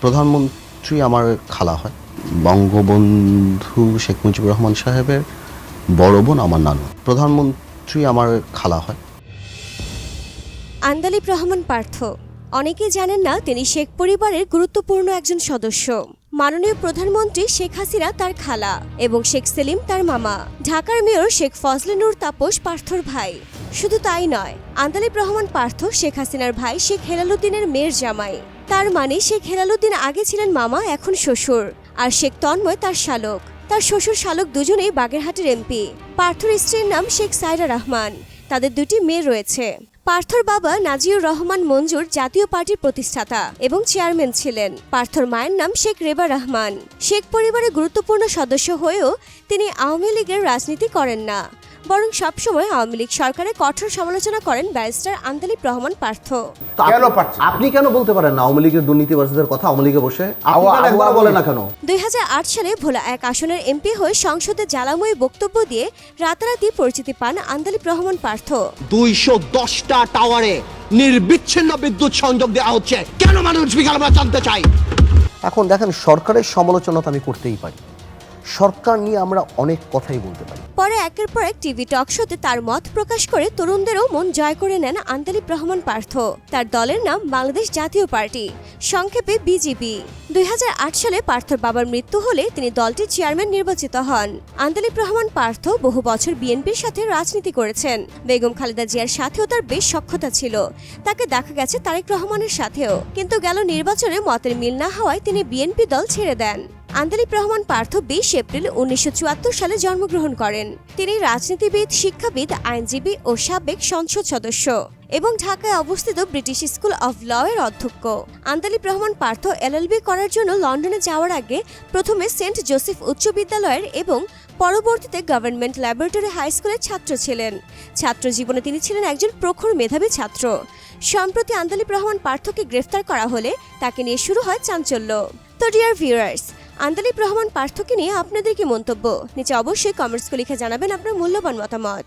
প্রধানমন্ত্রী আমার খালা হয়। বঙ্গবন্ধু শেখ মুজিবুর রহমান সাহেবের বড় বোন আমার নানু। প্রধানমন্ত্রী আমার খালা হয়। আন্দালিব রহমান পার্থ। অনেকেই জানেন না, তিনি শেখ পরিবারের গুরুত্বপূর্ণ একজন সদস্য। মাননীয় প্রধানমন্ত্রী শেখ হাসিনা তার খালা এবং শেখ সেলিম তার মামা। ঢাকার মেয়র শেখ ফজলে নূর তাপস পার্থর ভাই। শুধু তাই নয়, আন্দালিব রহমান পার্থ, শেখ হাসিনার ভাই শেখ হেলালুদ্দিনের মেয়ের জামাই। তার মানে শেখ হেলালুদ্দিন আগে ছিলেন মামা, এখন শ্বশুর। আর শেখ তন্ময় তার শালক। তার শ্বশুর শালক দুজনেই বাগেরহাটের এমপি। পার্থর স্ত্রীর নাম শেখ সাইরা রহমান। তাদের দুটি মেয়ে রয়েছে। পার্থর বাবা নাজিউর রহমান মঞ্জুর জাতীয় পার্টির প্রতিষ্ঠাতা এবং চেয়ারম্যান ছিলেন। পার্থর মায়ের নাম শেখ রেবা রহমান। শেখ পরিবারের গুরুত্বপূর্ণ সদস্য হয়েও তিনি আওয়ামী লীগের রাজনীতি করেন না। বরং সবসময় আওয়ামী লীগ সরকারের কঠোর সমালোচনা করেন ব্যারিস্টার আন্দালিব রহমান পার্থ। আপনি- কেন আপনি কেন বলতে পারেন না আওয়ামী লীগের দুর্নীতিবাজদের কথা আওয়ামী লীগে বসে? আপনি আওয়া- কেন একবার বলে না কেন? দুই হাজার আট সালে ভোলা এক আসনের এমপি হয়ে সংসদে জ্বালাময়ী বক্তব্য দিয়ে রাতারাতি পরিচিতি পান আন্দালিব রহমান পার্থ। দুইশো দশটা টাওয়ারে নির্বিচ্ছিন্ন বিদ্যুৎ সংযোগ দেওয়া হচ্ছে। কেন মানুষ বিকাল আমরা জানতে চাই। এখন দেখেন সরকারের সমালোচনা তো আমি করতেই পারি। সরকার নিয়ে আমরা অনেক কথাই বলতে পারি। পরে একের পর এক টিভি টক শোতে তার মত প্রকাশ করে তরুণদেরও মন জয় করে নেন আন্দালিব রহমান পার্থ। তার দলের নাম বাংলাদেশ জাতীয় পার্টি। সংক্ষেপে বিজিবি দুই সালে পার্থর বাবার মৃত্যু হলে তিনি দলটির চেয়ারম্যান নির্বাচিত হন। আন্দালিব রহমান পার্থ বহু বছর বিএনপির সাথে রাজনীতি করেছেন। বেগম খালেদা জিয়ার সাথেও তার বেশ সক্ষতা ছিল। তাকে দেখা গেছে তারেক রহমানের সাথেও। কিন্তু গেল নির্বাচনে মতের মিল না হওয়ায় তিনি বিএনপি দল ছেড়ে দেন। আন্দালিব রহমান পার্থ বিশ এপ্রিল উনিশশো চুয়াত্তর সালে জন্মগ্রহণ করেন। তিনি রাজনীতিবিদ, শিক্ষাবিদ, আইনজীবী ও সাবেক সংসদ সদস্য এবং ঢাকায় অবস্থিত ব্রিটিশ স্কুল অব ল এর অধ্যক্ষ। আন্দালিব রহমান পার্থ এলএলবি করার জন্য লন্ডনে যাওয়ার আগে প্রথমে সেন্ট জোসেফ উচ্চ বিদ্যালয়ের এবং পরবর্তীতে গভর্নমেন্ট ল্যাবরেটরি হাই স্কুলের ছাত্র ছিলেন। ছাত্র জীবনে তিনি ছিলেন একজন প্রখর মেধাবী ছাত্র। সম্প্রতি আন্দালিব রহমান পার্থকে গ্রেফতার করা হলে তাকে নিয়ে শুরু হয় চাঞ্চল্য। তো ডিয়ার ভিউয়ার্স আন্দালিব রহমান পার্থকে নিয়ে আপনাদের কি মন্তব্য? নিচে অবশ্যই কমেন্টস লিখে জানাবেন আপনার মূল্যবান মতামত।